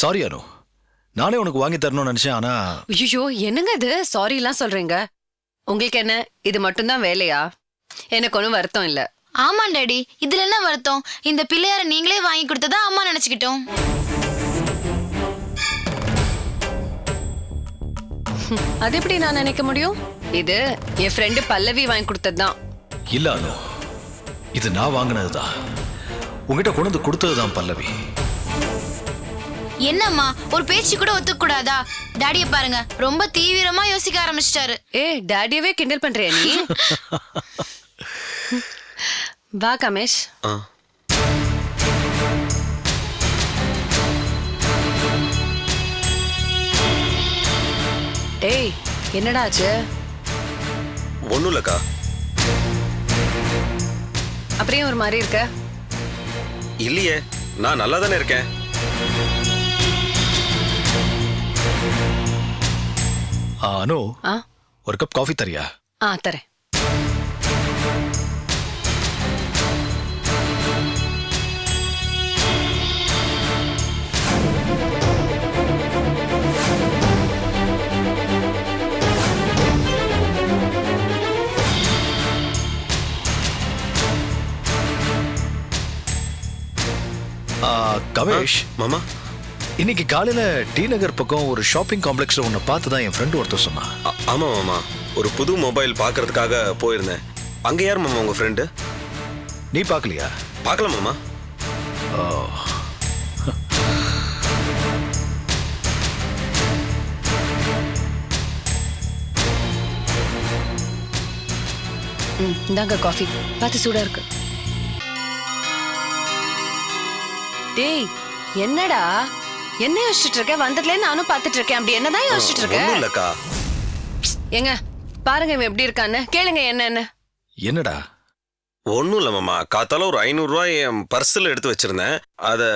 Sorry அனு நானே உனக்கு வாங்கி தரணும்னு நினைச்சேன் ஆனா ஐயோ என்னங்க இது? சாரி எல்லாம் சொல்றீங்க. உங்களுக்கு என்ன? இது மட்டும்தான் வேலையா? எனக்கு ஒன்றும் வருத்தம் இல்ல. ஆமா டாடி. இதுல என்ன வருத்தம்? இந்த பிள்ளையார நீங்களே வாங்கி கொடுத்ததா அம்மா நினைச்சுக்கிட்டோம். அது எப்படி நான் நினைக்க முடியும்? இது என் ஃப்ரெண்டு பல்லவி வாங்கி கொடுத்ததுதான். இல்ல அனு இது நான் வாங்கினதுதான். உங்ககிட்ட கொண்டு வந்து கொடுத்ததுதான் பல்லவி. என்னம்மா ஒரு பேச்சு கூட ஒத்துக்க கூடாதா டாடிய பாருங்க ரொம்ப தீவிரமா யோசிக்க ஆரம்பிச்சிட்டாரு. ஏ டாடியவே கிண்டல் பண்றியா நீ? வா கமேஷ். ஆ. டேய் என்னடா ஆச்சு? ஒன்றும் இல்லைக்கா. அப்படியே ஒரு மாதிரி இருக்க? இல்லையே நான் நல்லா தானே இருக்கேன். ஆ, அனு ஆ ஒரு கப் காஃபி தரியா ஆ தரேன் ஆ, கமேஷ் மாமா இன்னைக்கு காலையில டி நகர் பக்கம் ஒரு ஷாப்பிங் காம்ப்ளெக்ஸ்ல உன்னை பார்த்து தான் என் ஃப்ரெண்டு ஒருத்தர் சொன்னான். ஆமா மாமா. ஒரு புது மொபைல் பார்க்கறதுக்காக போயிருந்தேன். அங்கே யார் மாமா உங்க ஃப்ரெண்டு நீ பார்க்கலையா? பார்க்கல மாமா. ம் இந்தாங்க காஃபி. பார்த்து சூடா இருக்கு. டேய் என்னடா? என்ன யோசிச்சுட்டு இருக்க? வந்ததுல நானும் பார்த்துட்டு இருக்கேன். அப்படி என்னதான் யோசிச்சுட்டு ஒன்றும் இருக்க இல்லைக்கா. ஏங்க பாருங்க இவன் எப்படி இருக்கான்னு. கேளுங்க என்னன்னு. என்னடா? ஒன்றும் இல்லை மாமா. காத்தால ஒரு ஐநூறுரூவா என் பர்ஸில் எடுத்து வச்சிருந்தேன். அதை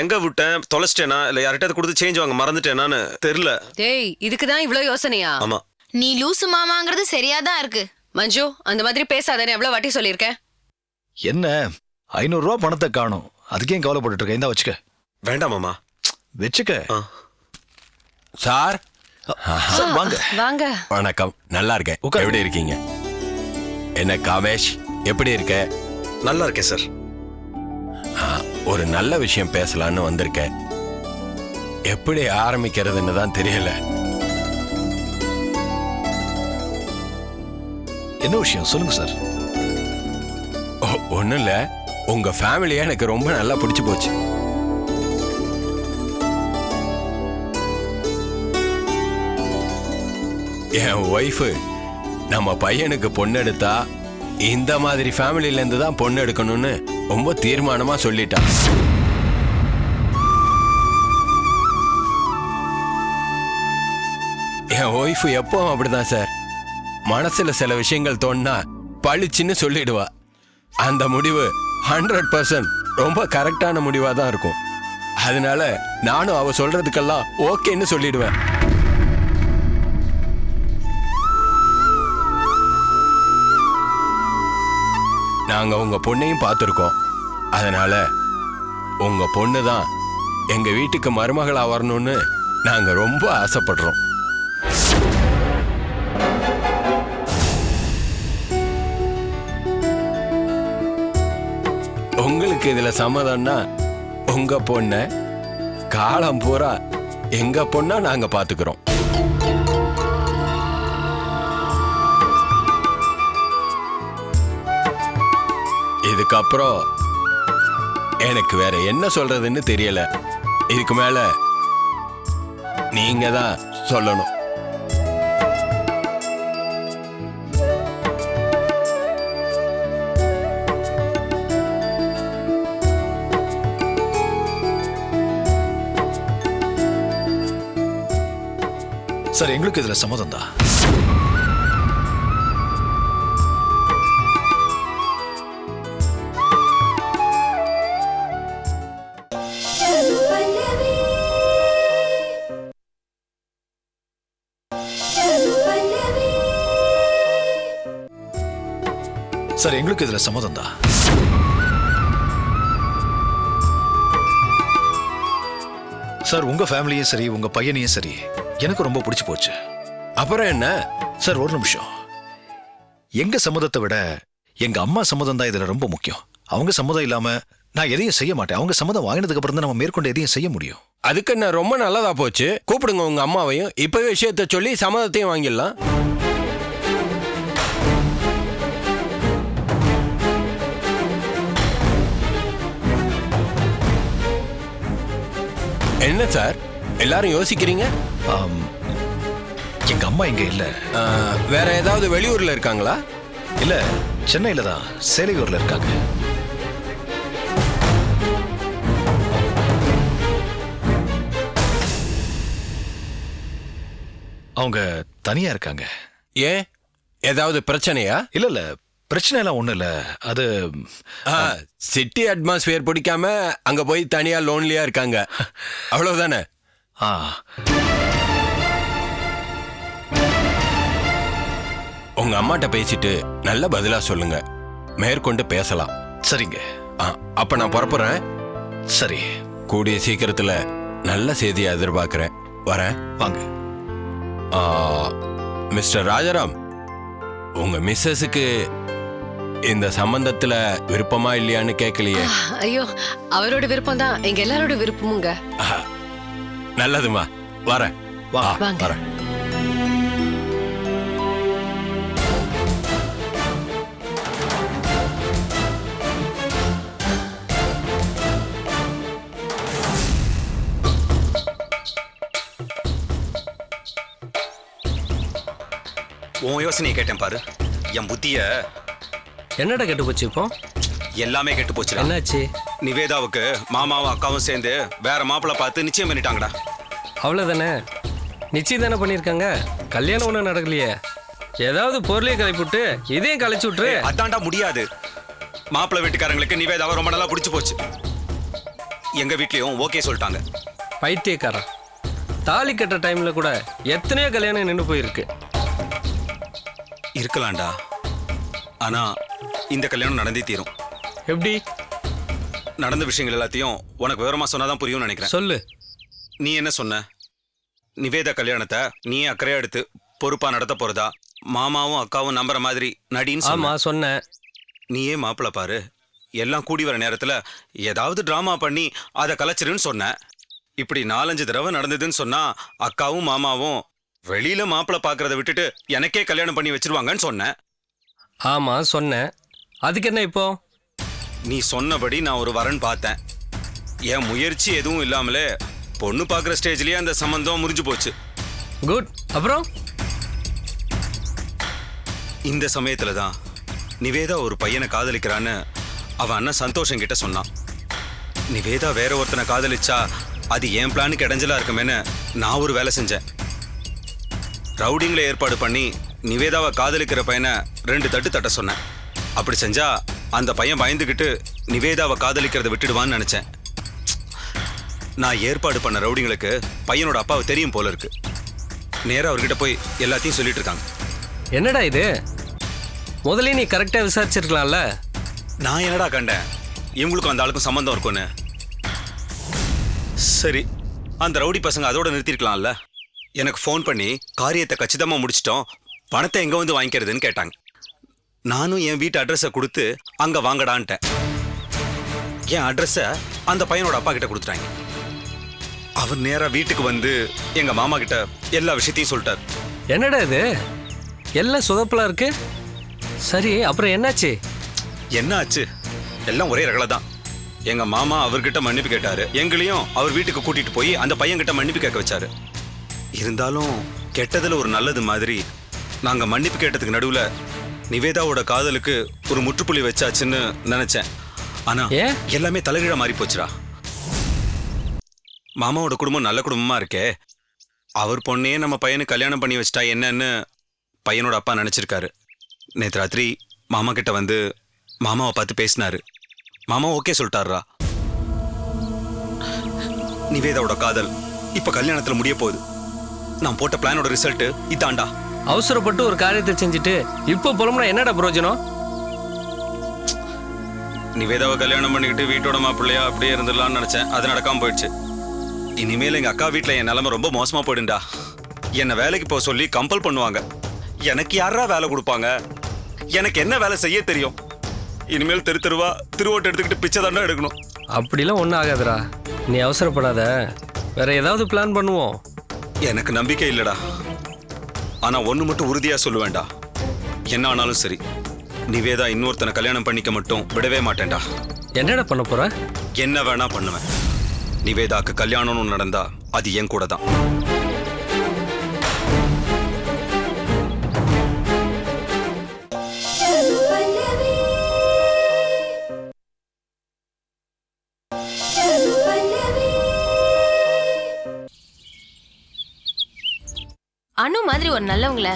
எங்கே விட்டேன்? தொலைச்சிட்டேனா? இல்லை யார்கிட்ட கொடுத்து சேஞ்ச் வாங்க மறந்துட்டேனான்னு தெரில டேய் இதுக்கு தான் இவ்ளோ யோசனையா? ஆமாம் நீ லூசு மாமாங்கிறது சரியாதான் இருக்கு. மஞ்சு அந்த மாதிரி பேசாதேன்னு எவ்வளவு வாட்டி சொல்லியிருக்கேன்? என்ன? ஐநூறு ரூபா பணத்தை காணும். அதுக்கே ஏன் கவலைப்பட்டுட்டு இருக்க. இந்தா வச்சுக்க. வேண்டாம் மாமா. வச்சுக்க. சார்? சார் வாங்க. வாங்க. வணக்கம். நல்லா இருக்கேன். உட்காரு. எப்படி இருக்கீங்க? என்ன காமேஷ்? எப்படி இருக்க? நல்லா இருக்கேன் சார். ஒரு நல்ல விஷயம் பேசலான்னு வந்திருக்கேன். எப்படி ஆரம்பிக்கிறதுன்னு தான் தெரியல. என்ன விஷயம்? சொல்லுங்க சார். ஒன்றும் இல்லை உங்க ஃபேமிலியை எனக்கு ரொம்ப நல்லா பிடிச்சு போச்சு. என் ஒய்ஃபு நம்ம பையனுக்கு பொண்ணு எடுத்தா இந்த மாதிரி ஃபேமிலியிலேருந்து தான் பொண்ணு எடுக்கணும்னு ரொம்ப தீர்மானமாக சொல்லிட்டான் என் ஒய்ஃபு எப்பவும் அப்படிதான் சார் மனசில் சில விஷயங்கள் தோணுனா பளிச்சுன்னு சொல்லிடுவா. அந்த முடிவு ஹண்ட்ரட் பர்சன்ட் ரொம்ப கரெக்டான முடிவாக தான் இருக்கும். அதனால நானும் அவ சொல்றதுக்கெல்லாம் ஓகேன்னு சொல்லிடுவேன். நாங்க உங்க பொண்ணையும் பார்த்துருக்கோம். அதனால உங்க பொண்ணு தான் எங்க வீட்டுக்கு மருமகளா வரணும்னு நாங்க ரொம்ப ஆசைப்படுறோம். உங்களுக்கு இதுல சம்மதம்னா உங்க பொண்ண காலம் பூரா எங்க பொண்ணா நாங்க பாத்துக்கிறோம் இதுக்கப்புறம் எனக்கு வேற என்ன சொல்றதுன்னு தெரியல. இதுக்கு மேல நீங்க தான் சொல்லணும். சார் எங்களுக்கு இதுல சம்மதம் தான் சார் எங்களுக்கு இதுல சம்மதம் தான் சார் உங்க ஃபேமிலியும் சரி உங்க பையனையும் சரி எனக்கு ரொம்ப பிடிச்சு போச்சு. அப்புறம் என்ன? சார் ஒரு நிமிஷம். எங்க சம்மதத்தை விட எங்க அம்மா சம்மதம் தான் இதுல ரொம்ப முக்கியம். அவங்க சம்மதம் இல்லாம நான் எதையும் செய்ய மாட்டேன். அவங்க சம்மதம் வாங்கினதுக்கு அப்புறம் தான் நம்ம மேற்கொண்டு எதையும் செய்ய முடியும். அதுக்கு என்ன ரொம்ப நல்லதா போச்சு? கூப்பிடுங்க உங்க அம்மாவையும். இப்பவே விஷயத்த சொல்லி சம்மதத்தையும் வாங்கிடலாம். என்ன சார்? எல்லாரும் யோசிக்கிறீங்க? எங்க அம்மா இங்க இல்ல. வேற ஏதாவது வெளியூர்ல இருக்காங்களா? இல்ல சென்னையில தான் சேலையூர்ல இருக்காங்க. அவங்க தனியா இருக்காங்க. ஏன்? ஏதாவது பிரச்சனையா? இல்ல இல்ல. பிரச்சனை எல்லாம் ஒண்ணும் இல்ல. அது சிட்டி அட்மாஸ்பியர் பிடிக்காம அங்க போய் தனியா லோன்லியா இருக்காங்க. அவ்வளவுதானே? ஆ. உங்க அம்மாட்ட பேசிட்டு நல்ல பதிலா சொல்லுங்க. மேற்கொண்டு பேசலாம். சரிங்க. ஆ, அப்ப நான் புறப்புறேன் சரி. கூடிய சீக்கிரத்துல நல்ல செய்தியை எதிர்பார்க்கிறேன். வரேன். வாங்க. மிஸ்டர் ராஜாராம் உங்க மிஸ்ஸஸுக்கு இந்த சம்பந்தத்துல விருப்பமா இல்லையான்னு கேட்கலையே ஐயோ அவரோட விருப்பம் தான் எங்க எல்லாரோட விருப்பமுங்க. நல்லதுமா. வரேன். வா. வரேன். உன் யோசனையை கேட்டேன் பாரு. என் புத்திய என்னடா கெட்டு போச்சு இப்போ? எல்லாமே கெட்டு போச்சுடா. என்னாச்சு? நிவேதாவுக்கு மாமாவும் அக்காவும் சேர்ந்து வேற மாப்பிள்ளை பார்த்து நிச்சயம் பண்ணிட்டாங்கடா. அவ்வளோதானே நிச்சயம் தானே பண்ணியிருக்காங்க? கல்யாணம் ஒன்றும் நடக்கலையே. ஏதாவது பொருளையும் கலைப்புட்டு இதையும் கலைச்சு விட்டுரு. அதான்டா முடியாது. மாப்பிள்ளை வீட்டுக்காரங்களுக்கு நிவேதாவை ரொம்ப நல்லா பிடிச்சு போச்சு. எங்க வீட்லயும் ஓகே சொல்லிட்டாங்க. பைத்தியக்காரன். தாலி கட்டுற டைம்ல கூட எத்தனையோ கல்யாணம் நின்று போயிருக்கு. இருக்கலாம்டா. ஆனா இந்த கல்யாணம் நடந்தே தீரும். எப்படி? நடந்த விஷயங்கள் எல்லாத்தையும் உனக்கு விவரமா சொன்னாதான் புரியும்னு நினைக்கிறேன். சொல்லு. நீ என்ன சொன்ன? நிவேதா கல்யாணத்தை நீ அக்கறையா எடுத்து பொறுப்பா நடத்த போறதா? மாமாவும் அக்காவும் நம்புற மாதிரி நடின்னு ஆமா சொன்ன. சொன்னேன் நீயே மாப்பிள்ள பாரு. எல்லாம் கூடி வர நேரத்துல ஏதாவது டிராமா பண்ணி அதை கலைச்சிருன்னு சொன்ன. இப்படி நாலஞ்சு தடவை நடந்ததுன்னு சொன்னா அக்காவும் மாமாவும் வெளியில மாப்பிள்ள பாக்குறத விட்டுட்டு எனக்கே கல்யாணம் பண்ணி வச்சிருவாங்கன்னு சொன்னேன் ஆமா சொன்னேன் அதுக்கு என்ன இப்போ? நீ சொன்னபடி நான் ஒரு வரன் பார்த்தேன். என் முயற்சி எதுவும் இல்லாமலே பொண்ணு பார்க்குற ஸ்டேஜ்லயே அந்த சம்பந்தம் முறிஞ்சு போச்சு. குட் அப்புறம்? இந்த சமயத்துல தான் நிவேதா ஒரு பையனை காதலிக்கிறான்னு அவன் அண்ணன் சந்தோஷம் கிட்ட சொன்னான். நிவேதா வேற ஒருத்தனை காதலிச்சா அது என் பிளானுக்கு இடைஞ்சலா இருக்குமேன்னு நான் ஒரு வேலை செஞ்சேன். ரவுடிங்களை ஏற்பாடு பண்ணி நிவேதாவை காதலிக்கிற பையனை ரெண்டு தட்டு தட்ட சொன்னேன். அப்படி செஞ்சா அந்த பையன் பயந்துக்கிட்டு நிவேதாவை காதலிக்கிறத விட்டுடுவான்னு நினைச்சேன். நான் ஏற்பாடு பண்ண ரவுடிங்களுக்கு பையனோட அப்பாவை தெரியும் போல இருக்கு. நேரா அவர்கிட்ட போய் எல்லாத்தையும் சொல்லிட்டு இருக்காங்க. என்னடா இது? முதல்ல நீ கரெக்டாக விசாரிச்சிருக்கலாம்ல? நான் என்னடா கண்டேன்? இவங்களுக்கும் அந்த ஆளுக்கும் சம்மந்தம் இருக்கும்னு. சரி அந்த ரவுடி பசங்க அதோட நிறுத்திருக்கலாம்ல. எனக்கு ஃபோன் பண்ணி காரியத்தை கச்சிதமா முடிச்சிட்டோம். பணத்தை எங்க வந்து வாங்கிக்கிறதுன்னு கேட்டாங்க. நானும் என் வீட்டு அட்ரஸை கொடுத்து அங்க வாங்கடான்ட்டேன். என் அட்ரஸை அந்த பையனோட அப்பா கிட்ட கொடுத்துட்டாங்க. அவர் நேரா வீட்டுக்கு வந்து எங்க மாமா கிட்ட எல்லா விஷயத்தையும் சொல்லிட்டார். என்னடா இது? எல்லாம் சொதப்பலா இருக்கு? சரி அப்புறம் என்னாச்சு? என்ன ஆச்சு எல்லாம் ஒரே ரகலை தான். எங்க மாமா அவர்கிட்ட மன்னிப்பு கேட்டாரு. எங்களையும் அவர் வீட்டுக்கு கூட்டிட்டு போய் அந்த பையன்கிட்ட மன்னிப்பு கேட்க வச்சாரு. இருந்தாலும் கெட்டதுல ஒரு நல்லது மாதிரி நாங்க மன்னிப்பு கேட்டதுக்கு நடுவுல நிவேதாவோட காதலுக்கு ஒரு முற்றுப்புள்ளி வச்சாச்சுன்னு நினைச்சேன். ஆனா ஏன்? எல்லாமே தலைகீழா மாறி போச்சுடா. மாமாவோட குடும்பம் நல்ல குடும்பமா இருக்கே. அவர் பொண்ணையே நம்ம பையனுக்கு கல்யாணம் பண்ணி வச்சிட்டா என்னன்னு பையனோட அப்பா நினைச்சிருக்காரு. நேத்து ராத்திரி மாமா கிட்ட வந்து மாமாவை பார்த்து பேசினாரு. மாமா ஓகே சொல்லிட்டாருடா நிவேதாவோட காதல் இப்ப கல்யாணத்துல முடிய போகுது. நான் போட்ட பிளானோட ரிசல்ட் இதாண்டா அவசரப்பட்டு ஒரு காரியத்தை செஞ்சுட்டு இப்போ புலம்புனா என்னடா பிரயோஜனம் நிவேதாவை கல்யாணம் பண்ணிக்கிட்டு வீட்டோட மாப்பிள்ளையா அப்படியே இருந்துடலாம்னு நினைச்சேன். அது நடக்காம போயிடுச்சு. இனிமேல் எங்க அக்கா வீட்ல என் நிலைமை ரொம்ப மோசமா போயிடும்டா. என்னை வேலைக்கு போக சொல்லி கம்பல் பண்ணுவாங்க. எனக்கு யாரா வேலை கொடுப்பாங்க? எனக்கு என்ன வேலை செய்ய தெரியும்? இனிமேல் தெரு தெருவா திருவோட்டு எடுத்துக்கிட்டு பிச்சை தாண்டா எடுக்கணும். அப்படிலாம் ஒன்றும் ஆகாதுடா. நீ அவசரப்படாத. வேற ஏதாவது பிளான் பண்ணுவோம். எனக்கு நம்பிக்கை இல்லடா. ஆனா ஒண்ணு மட்டும் உறுதியா சொல்லுவேன்டா என்ன ஆனாலும் சரி நிவேதா இன்னொருத்தனை கல்யாணம் பண்ணிக்க மட்டும் விடவே மாட்டேன்டா. என்னடா பண்ண போற? என்ன வேணா பண்ணுவேன். நிவேதாக்கு கல்யாணம்னு நடந்தா அது என் கூட தான் அனு மாதிரி ஒரு நல்லவங்கள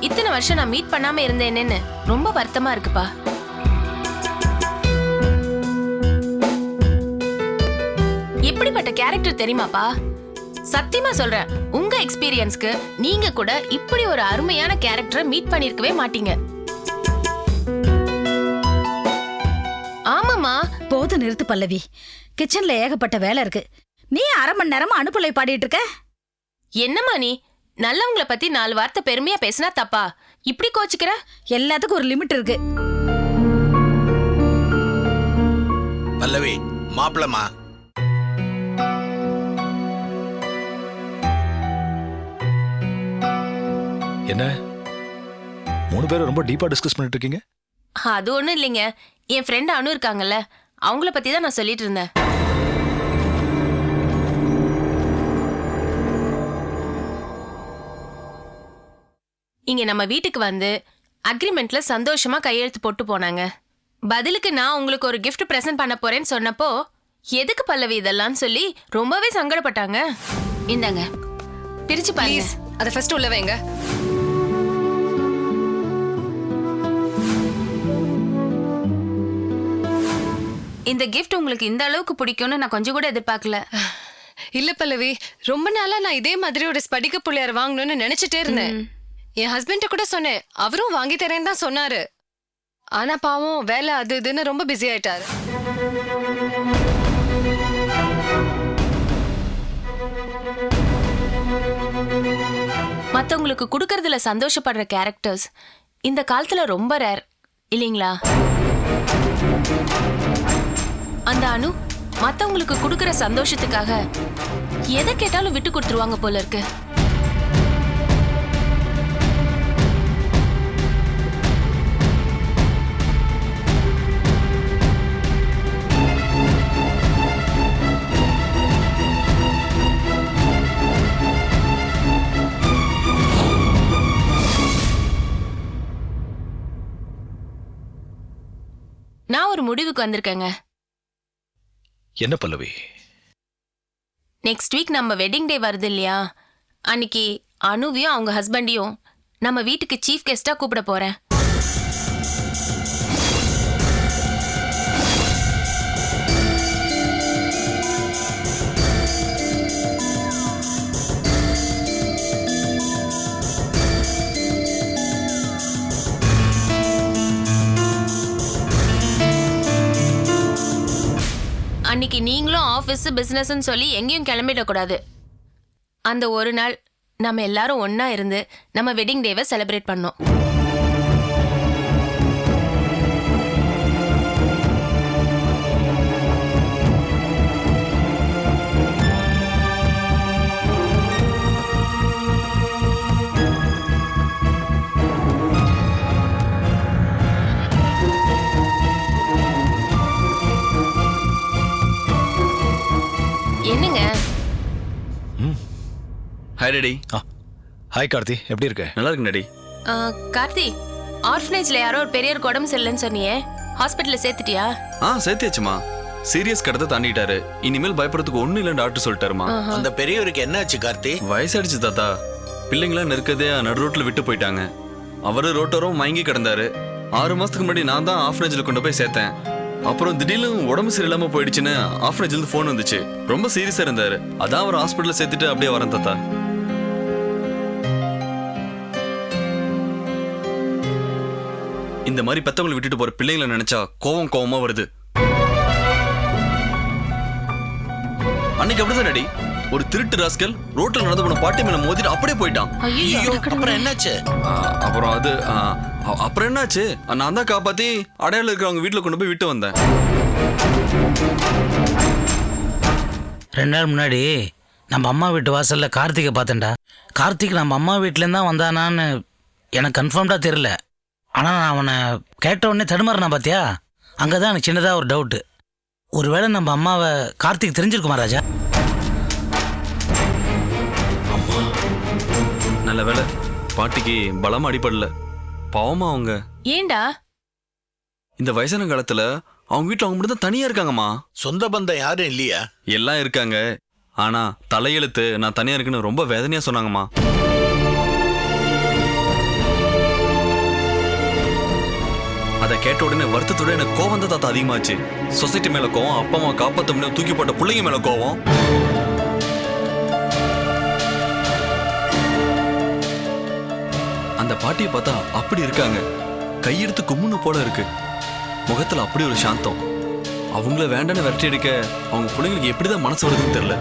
இத்தனை வருஷம் நான் மீட் பண்ணாம இருந்தேனேன்னு ரொம்ப வருத்தமா இருக்குப்பா. எப்படிப்பட்ட கேரக்டர் தெரியுமாப்பா? சத்தியமா சொல்றேன் உங்க எக்ஸ்பீரியன்ஸ்க்கு நீங்க கூட இப்படி ஒரு அருமையான கேரக்டரை மீட் பண்ணிருக்கவே மாட்டீங்க. ஆமாமா போது நிறுத்து பல்லவி. கிச்சன்ல ஏகப்பட்ட வேலை இருக்கு. நீ அரை மணி நேரமா அனுப்பலை பாடிட்டு இருக்க? என்னம்மா நீ? நல்லவங்கள பத்தி நாலு வார்த்தை பெருமையா பேசினா தப்பா? இப்படி கோச்சுக்கிற? எல்லாத்துக்கும் ஒரு லிமிட் இருக்கு. பல்லவி மாப்பிளமா என்ன? மூணு பேரும் ரொம்ப டீப்பா டிஸ்கஸ் பண்ணிட்டு இருக்கீங்க? அது ஒண்ணும் இல்லைங்க. என் ஃப்ரெண்ட் அனு இருக்காங்கல்ல அவங்கள பத்தி தான் நான் சொல்லிட்டு இருந்தேன். இங்க நம்ம வீட்டுக்கு வந்து அக்ரிமெண்ட்ல சந்தோஷமா கையெழுத்து போட்டு போனாங்க. பதிலுக்கு நான் உங்களுக்கு ஒரு gift பிரசன்ட் பண்ண போறேன்னு சொன்னப்போ எதுக்கு பல்லவி இதெல்லாம்? சொல்லி ரொம்பவே சங்கடப்பட்டாங்க. இந்தாங்க. பிரிச்சு பாருங்க. ப்ளீஸ் அதை ஃபர்ஸ்ட் உள்ள வைங்க. இந்த gift உங்களுக்கு இந்த அளவுக்கு பிடிக்கும்னு நான் கொஞ்சம் கூட எதிர்பார்க்கல. இல்ல பல்லவி ரொம்ப நாளா நான் இதே மாதிரி ஒரு ஸ்படிக புள்ளையார் வாங்கணும்னு நினைச்சிட்டே இருந்தேன். என் ஹஸ்பண்ட கூட சொன்னேன். அவரும் வாங்கி தரேன்னு தான் சொன்னாரு. ஆனா பாவம் வேலை அது இதுன்னு ரொம்ப பிஸி ஆயிட்டாரு. மத்தவங்களுக்கு கொடுக்கறதுல சந்தோஷப்படுற கேரக்டர்ஸ் இந்த காலத்துல ரொம்ப ரேர் இல்லைங்களா? அந்த அனு மத்தவங்களுக்கு கொடுக்கற சந்தோஷத்துக்காக எதை கேட்டாலும் விட்டு கொடுத்துருவாங்க போல இருக்கு. முடிவுக்கு வந்திருக்கேங்க. என்ன பல்லவி? நெக்ஸ்ட் வீக் நம்ம வெட்டிங் டே வருது இல்லையா? அன்னைக்கு அனுவையும் அவங்க ஹஸ்பண்டையும் நம்ம வீட்டுக்கு சீஃப் கெஸ்டா கூப்பிட போறேன். நீங்களும் ஆஃபீஸ் பிஸ்னஸ்ன்னு சொல்லி எங்கேயும் கிளம்பிடக்கூடாது. அந்த ஒரு நாள் நம்ம எல்லாரும் ஒன்றா இருந்து நம்ம வெட்டிங் டேவை செலிப்ரேட் பண்ணோம். Hi ready hi Karthi. எப்படி இருக்க? நல்லா இருக்கு ஆ, கார்த்தி ஆர்ஃபனேஜ்ல யாரோ ஒரு பெரியருக்கு உடம்பு சரியில்லைன்னு சொன்னியே. ஹாஸ்பிட்டல்ல சேர்த்துட்டியா? ஆ சேர்த்தியாச்சுமா. சீரியஸ் கடத்தை தாண்டிட்டாரு. இனிமேல் பயப்படுறதுக்கு ஒண்ணும் இல்லைன்னு டாக்டர் சொல்லிட்டாருமா. அந்த பெரியவருக்கு என்ன ஆச்சு கார்த்தி? வயசாயிடுச்சு தாத்தா. பிள்ளைங்களாம் நெருக்கதே நடு ரோட்ல விட்டு போயிட்டாங்க. அவரு ரோட்டோரம் மயங்கி கிடந்தாரு. ஆறு மாசத்துக்கு முன்னாடி நான் தான் ஆஃபனேஜ்ல கொண்டு போய் சேர்த்தேன். அப்புறம் திடீர்னு உடம்பு சரியில்லாம போயிடுச்சுன்னு ஆஃபனேஜ்ல இருந்து ஃபோன் வந்துச்சு. ரொம்ப சீரியஸா இருந்தாரு. அதான் அவர் ஹாஸ்பிட்டல்ல சேர்த்துட்டு அப்படியே வரேன் தாத்தா. இந்த மாதிரி பெத்தவங்களை விட்டுட்டு போற பிள்ளைங்களை நினைச்சா கோவம் கோவமா வருது. அன்னைக்கு அப்படிதான் நடி ஒரு திருட்டு ராஸ்கல் ரோட்ல நடந்து போன பாட்டி மேல மோதிட்டு அப்படியே போயிட்டான். ஐயோ அப்புறம் என்னாச்சு? அப்புறம் அது அப்புறம் என்னாச்சு? நான் தான் காப்பாத்தி அடையாளம் இருக்கிறவங்க வீட்டுல கொண்டு போய் விட்டு வந்தேன். ரெண்டு நாள் முன்னாடி நம்ம அம்மா வீட்டு வாசல்ல கார்த்திகை பார்த்தேன்டா. கார்த்திக் நம்ம அம்மா வீட்டிலேருந்து தான் வந்தானான்னு எனக்கு கன்ஃபார்ம்டாக தெரியல. ஆனால் நான் அவனை கேட்ட உடனே தடுமாறினா பார்த்தியா அங்கே தான் எனக்கு சின்னதாக ஒரு டவுட்டு ஒருவேளை நம்ம அம்மாவை கார்த்திக் தெரிஞ்சிருக்குமா ராஜா? நல்ல வேளை பாட்டிக்கு பலமா அடிபடல. பாவமா அவங்க. ஏண்டா? இந்த வயசான காலத்துல அவங்க வீட்டுல அவங்க மட்டும் தான் தனியா இருக்காங்கம்மா. சொந்த பந்தம் யாரும் இல்லையா? எல்லாம் இருக்காங்க. ஆனா தலையெழுத்து நான் தனியா இருக்குன்னு ரொம்ப வேதனையா சொன்னாங்கம்மா. அதை கேட்ட உடனே வருத்தத்தோட எனக்கு கோவம் தான் தாத்தா அதிகமாச்சு. சொசைட்டி மேல கோவம் அப்பா அம்மா காப்பாத்த முடியும் தூக்கி போட்ட பிள்ளைங்க மேல கோவம். அந்த பாட்டியை பார்த்தா அப்படி இருக்காங்க. கையெடுத்து கும்முன்னு போல இருக்கு. முகத்துல அப்படி ஒரு சாந்தம். அவங்கள வேண்டான்னு விரட்டி எடுக்க அவங்க பிள்ளைங்களுக்கு எப்படிதான் மனசு வருதுன்னு தெரியல.